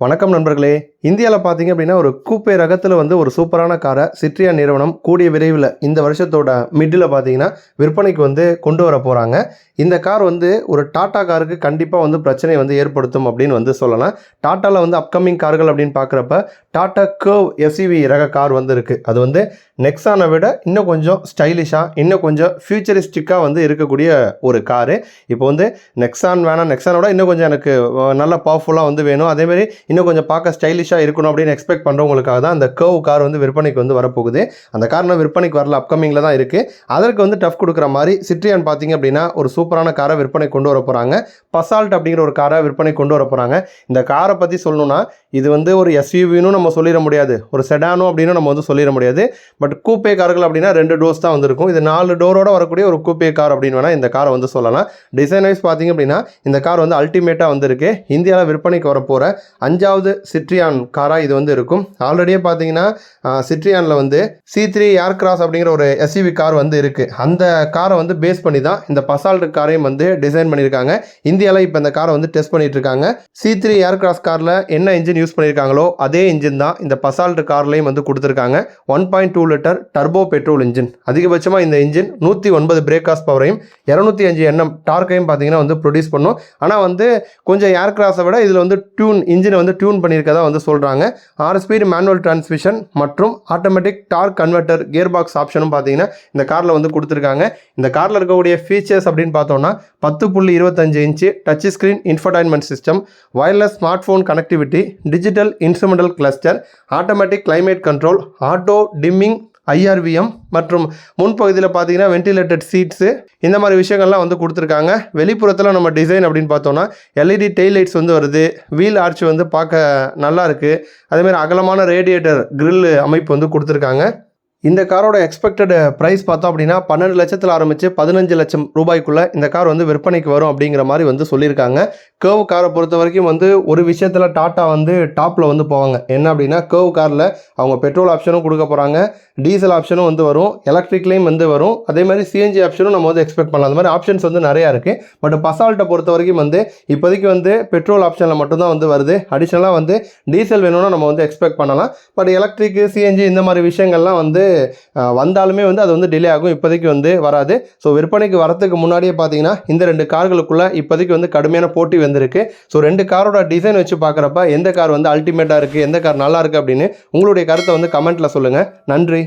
வணக்கம் நண்பர்களே. இந்தியாவில் பார்த்தீங்க அப்படின்னா ஒரு கூப்பை ரகத்தில் வந்து ஒரு சூப்பரான காரை சிட்ரியா நிறுவனம் கூடிய விரைவில் இந்த வருஷத்தோட மிட்டில் பார்த்தீங்கன்னா விற்பனைக்கு வந்து கொண்டு வர போகிறாங்க இந்த கார் வந்து ஒரு டாட்டா காருக்கு கண்டிப்பாக வந்து பிரச்சனை வந்து ஏற்படுத்தும் அப்படின்னு வந்து சொல்லலாம். டாட்டாவில் வந்து அப்கமிங் கார்கள் அப்படின்னு பார்க்குறப்ப டாட்டா கேவ் எஸ்இவி ரக கார் வந்து இருக்குது அது வந்து நெக்ஸானை விட இன்னும் கொஞ்சம் ஸ்டைலிஷாக இன்னும் கொஞ்சம் ஃபியூச்சரிஸ்டிக்காக வந்து இருக்கக்கூடிய ஒரு காரு. இப்போ வந்து நெக்ஸான் வேணாம் நெக்ஸானோட இன்னும் கொஞ்சம் எனக்கு நல்ல பவர்ஃபுல்லாக வந்து வேணும். அதேமாதிரி இன்னும் கொஞ்சம் பார்க்க ஸ்டைலிஷாக இருக்கணும் அப்படின்னு எக்ஸ்பெக்ட் பண்ணுறவங்களுக்காக தான் அந்த கர்வ் கார் வந்து விற்பனைக்கு வந்து வரப்போகுது. அந்த கார் இன்னும் விற்பனைக்கு வரல அப்கமிங்கில் தான் இருக்குது அதற்கு வந்து டஃப் கொடுக்குற மாதிரி சிட்ரியான் பார்த்தீங்க அப்படின்னா ஒரு சூப்பரான காரை விற்பனை கொண்டு வர போகிறாங்க பசால்ட் அப்படிங்கிற ஒரு காரை விற்பனை கொண்டு வர போகிறாங்க இந்த காரை பற்றி சொல்லணும்னா இது வந்து ஒரு எஸ்யூவின்னு நம்ம சொல்லிட முடியாது. ஒரு செடானோ அப்படின்னு நம்ம வந்து சொல்லிட முடியாது. பட் கூப்பே கார்கள் அப்படின்னா ரெண்டு டோர்ஸ் தான் வந்திருக்கும். இது நாலு டோரோட வரக்கூடிய ஒரு கூப்பே கார் அப்படின்னு வேணால் இந்த காரை வந்து சொல்லலாம். டிசைன் வைஸ் பார்த்தீங்க அப்படின்னா இந்த கார் வந்து அல்டிமேட்டாக வந்திருக்கு. இந்தியாவில் விற்பனைக்கு வரப்போகிற அஞ்சாவது சிட்ரியான் காராக இது வந்து இருக்கும். ஆல்ரெடியே பார்த்தீங்கன்னா சிட்ரியானில் வந்து சி த்ரீ ஏர் கிராஸ் அப்படிங்கிற ஒரு எஸ்யூவி கார் வந்து இருக்குது அந்த காரை வந்து பேஸ் பண்ணி தான் இந்த பசால்ட் காரையும் வந்து டிசைன் பண்ணியிருக்காங்க. இந்தியாவில் இப்போ இந்த காரை வந்து டெஸ்ட் பண்ணிட்டு இருக்காங்க. சி த்ரீ ஏர் கிராஸ் காரில் என்ன இன்ஜின் யூஸ் பண்ணியிருக்காங்களோ அதே இன்ஜின் தான் இந்த பசால்ட் கார்லையும் வந்து கொடுத்துருக்காங்க. One point two litre turbo petrol engine அதிகபட்சமாக இந்த இன்ஜின் நூற்றி ஒன்பது பிரேக்காஸ் பவரையும் இரநூத்தி அஞ்சு எண்ணம் டார்க்கையும் பார்த்தீங்கன்னா வந்து ப்ரொடியூஸ் பண்ணும். ஆனால் வந்து கொஞ்சம் ஏர் கிராஸை விட இதில் வந்து டியூன் இன்ஜினை வந்து டியூன் பண்ணியிருக்கதா வந்து சொல்கிறாங்க ஆறு ஸ்பீடு மேனுவல் டிரான்ஸ்மிஷன் மற்றும் automatic torque converter gear box ஆப்ஷனும் பார்த்தீங்கன்னா இந்த காரில் வந்து கொடுத்துருக்காங்க. இந்த காரில் இருக்கக்கூடிய ஃபீச்சர்ஸ் அப்படின்னு பார்த்தோம்னா பத்து புள்ளி இருபத்தஞ்சு inch touch screen infotainment system wireless smart phone connectivity digital instrumental cluster automatic climate control auto dimming IRVM மற்றும் முன்பகுதியில் பார்த்தீங்கன்னா வென்டிலேட்டட் சீட்ஸு இந்த மாதிரி விஷயங்கள்லாம் வந்து கொடுத்துருக்காங்க. வெளிப்புறத்தில் நம்ம டிசைன் அப்படின்னு பார்த்தோம்னா எல்இடி டெய்ல் லைட்ஸ் வந்து வருது. வீல் ஆர்ச் வந்து பார்க்க நல்லா இருக்குது அதேமாதிரி அகலமான ரேடியேட்டர் grill அமைப்பு வந்து கொடுத்துருக்காங்க. இந்த காரோட எக்ஸ்பெக்டட் ப்ரைஸ் பார்த்தோம் அப்படின்னா பன்னெண்டு லட்சத்தில் ஆரம்பித்து பதினஞ்சு லட்சம் ரூபாய்க்குள்ளே இந்த கார் வந்து விற்பனைக்கு வரும் அப்படிங்கிற மாதிரி வந்து சொல்லியிருக்காங்க. கேர்வ் காரை பொறுத்த வரைக்கும் வந்து ஒரு விஷயத்தில் டாட்டா வந்து டாப்பில் வந்து போவாங்க. என்ன அப்படின்னா கேர்வ் காரில் அவங்க பெட்ரோல் ஆப்ஷனும் கொடுக்க போகிறாங்க டீசல் ஆப்ஷனும் வந்து வரும். எலக்ட்ரிக்லேயும் வந்து வரும். அதே மாதிரி சிஎன்ஜி ஆப்ஷனும் நம்ம வந்து எக்ஸ்பெக்ட் பண்ணலாம். அந்த மாதிரி ஆப்ஷன்ஸ் வந்து நிறையா இருக்குது பட் பசால்ட்டை பொறுத்த வரைக்கும் வந்து இப்போதைக்கு வந்து பெட்ரோல் ஆப்ஷனில் மட்டும்தான் வந்து வருது. அடிஷ்னலாக வந்து டீசல் வேணும்னா நம்ம வந்து எக்ஸ்பெக்ட் பண்ணலாம். பட் எலக்ட்ரிக் சிஎன்ஜி இந்த மாதிரி விஷயங்கள்லாம் வந்து வந்தாலுமே வந்து அது வந்து டிலே ஆகும். இப்போதைக்கு வந்து வராது. ஸோ விற்பனைக்கு வரத்துக்கு முன்னாடியே பார்த்தீங்கன்னா இந்த ரெண்டு கார்களுக்குள்ளே இப்போதைக்கு வந்து கடுமையான போட்டி வந்திருக்கு. ஸோ ரெண்டு காரோட டிசைன் வச்சு பார்க்குறப்ப எந்த கார் வந்து அல்டிமேட்டாக இருக்குது எந்த கார் நல்லா இருக்குது அப்படின்னு உங்களுடைய கருத்தை வந்து கமெண்ட்டில் சொல்லுங்கள் நன்றி.